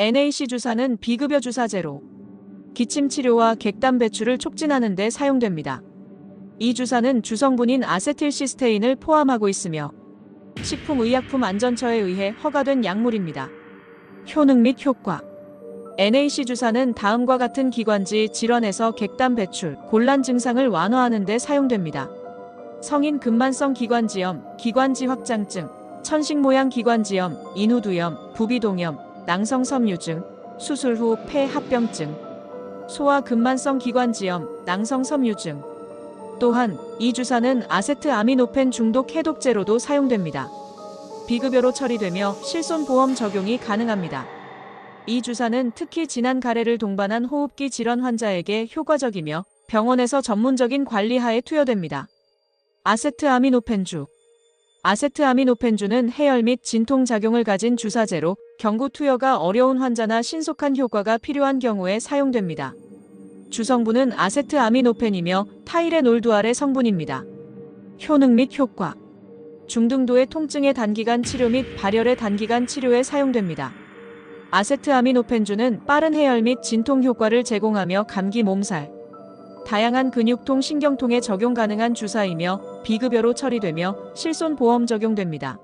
NAC 주사는 비급여 주사제로 기침 치료와 객단 배출을 촉진하는 데 사용됩니다. 이 주사는 주성분인 아세틸시스테인을 포함하고 있으며 식품의약품 안전처에 의해 허가된 약물입니다. 효능 및 효과 NAC 주사는 다음과 같은 기관지 질환에서 객단 배출, 곤란 증상을 완화하는 데 사용됩니다. 성인 근만성 기관지염, 기관지 확장증, 천식 모양 기관지염, 인후두염, 부비동염, 낭성 섬유증, 수술 후 폐 합병증, 소아 근만성 기관지염, 낭성 섬유증. 또한 이 주사는 아세트아미노펜 중독 해독제로도 사용됩니다. 비급여로 처리되며 실손 보험 적용이 가능합니다. 이 주사는 특히 진한 가래를 동반한 호흡기 질환 환자에게 효과적이며 병원에서 전문적인 관리하에 투여됩니다. 아세트아미노펜주 아세트아미노펜주는 해열 및 진통 작용을 가진 주사제로 경구 투여가 어려운 환자나 신속한 효과가 필요한 경우에 사용됩니다. 주성분은 아세트아미노펜이며 타이레놀두알의 성분입니다. 효능 및 효과 중등도의 통증의 단기간 치료 및 발열의 단기간 치료에 사용됩니다. 아세트아미노펜주는 빠른 해열 및 진통 효과를 제공하며 감기 몸살, 다양한 근육통 신경통에 적용 가능한 주사이며 비급여로 처리되며 실손 보험 적용됩니다.